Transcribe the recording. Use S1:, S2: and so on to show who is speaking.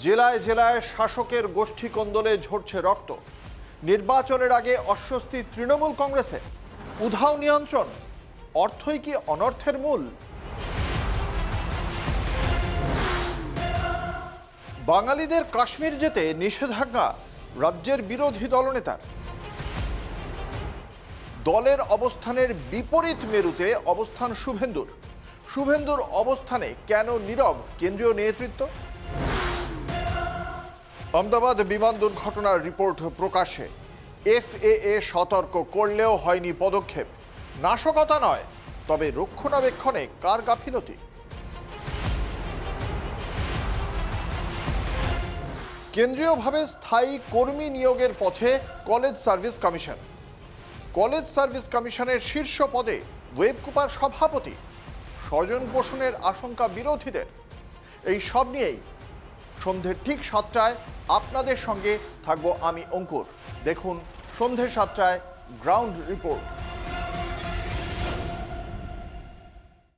S1: জেলায় জেলায় শাসকের গোষ্ঠী কোন্দলে ঝরছে রক্ত। নির্বাচনের আগে অস্বস্তি তৃণমূল কংগ্রেসে। উধাও নিয়ন্ত্রণ, অর্থই কি অনর্থের মূল? বাঙালিদের কাশ্মীর যেতে নিষেধাজ্ঞা, রাজ্যের বিরোধী দলনেতার। দলের অবস্থানের বিপরীত মেরুতে অবস্থান শুভেন্দুর। শুভেন্দুর অবস্থানে কেন নীরব কেন্দ্রীয় নেতৃত্ব? আহমেদাবাদ বিমান দুর্ঘটনার রিপোর্ট প্রকাশে। এফএএ সতর্ক করলেও হয়নি পদক্ষেপ। নাশকতা নয়, তবে রক্ষণাবেক্ষণে কার গাফিলতি? কেন্দ্রীয়ভাবে স্থায়ী কর্মী নিয়োগের পথে college service commission. College service কমিশনের শীর্ষ পদে ওয়েবকুপার সভাপতি স্বজন পোষণের আশঙ্কা বিরোধীদের। এই সব নিয়েই সন্ধ্যে ঠিক সাতটায় আপনাদের সঙ্গে থাকব আমি অঙ্কুর। দেখুন সন্ধ্যে সাতটায় গ্রাউন্ড রিপোর্ট